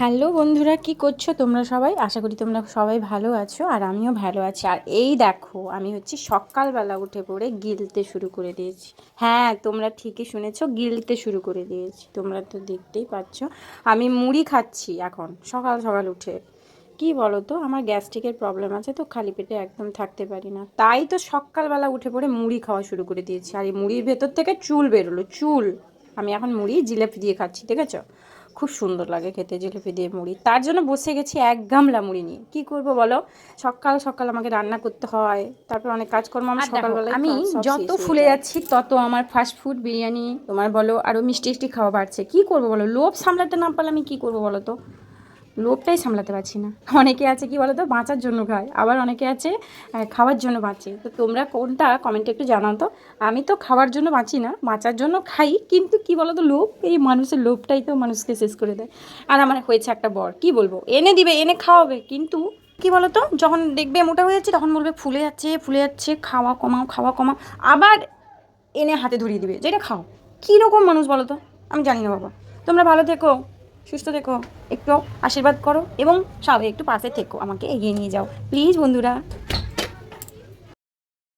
Hello বন্ধুরা, কি করছ তোমরা সবাই? আশা করি তোমরা সবাই ভালো আছো আর আমিও ভালো আছি। আর এই দেখো, আমি হচ্ছে সকালবেলা উঠে পড়ে গিলতে শুরু করে দিয়েছি। হ্যাঁ তোমরা ঠিকই শুনেছো, গিলতে শুরু করে দিয়েছি। তোমরা তো দেখতেই পাচ্ছ, আমি মুড়ি খাচ্ছি এখন, সকাল সকাল উঠে। কি বলো তো আমার গ্যাস্ট্রিকের প্রবলেম আছে তো, খালি পেটে একদম থাকতে পারি না। তাই তো সকালবেলা উঠে পড়ে মুড়ি খাওয়া শুরু করে দিয়েছি। আর এই মুড়ির ভেতর থেকে চুল বেরোলো, চুল। আমি এখন মুড়ি জিলেপি দিয়ে খাচ্ছি ঠিক আছে খুব সুন্দর লাগে খেতে জিলিপি দিয়ে মুড়ি। তার জন্য বসে গেছি এক গামলা মুড়ি নিয়ে। কি করব বলো? সকাল সকাল আমাকে রান্না করতে হয় তারপর অনেক কাজকর্ম আমার সকালবেলা আমি যত ফুলে যাচ্ছি তত আমার ফাস্ট ফুড বিরিয়ানি তোমার বলো আরও মিষ্টি মিষ্টি খাওয়া বাড়ছে। কি করব বলো? লোভ সামলাতে না পারলে আমি কি করব বলো তো? লোভটাই সামলাতে পারছি না। অনেকে আছে কি বলো তো বাঁচার জন্য খায়, আবার অনেকে আছে খাওয়ার জন্য বাঁচে। তো তোমরা কোনটা কমেন্টে একটু জানাও তো। আমি তো খাওয়ার জন্য বাঁচি না, বাঁচার জন্য খাই, কিন্তু কি বলো তো লোভ, এই মানুষের লোভটাই তো মানুষকে শেষ করে দেয়। আর আমার হয়েছে একটা বর, কি বলব, এনে দিবে, এনে খাওয়াবে, কিন্তু কি বলো তো যখন দেখবে মোটা হয়ে যাচ্ছে, তখন বলবে ফুলে যাচ্ছে ফুলে যাচ্ছে, খাওয়া কমাও খাওয়া কমাও, আবার এনে হাতে ধরিয়ে দিবে যেটা খাও। কীরকম মানুষ বলো তো আমি জানি না বাবা। তোমরা ভালো থেকো। সুস্থ থেকো, একটু আশীর্বাদ করো এবং সবাই একটু পাশে থেকো, আমাকে এগিয়ে নিয়ে যাও। প্লিজ বন্ধুরা।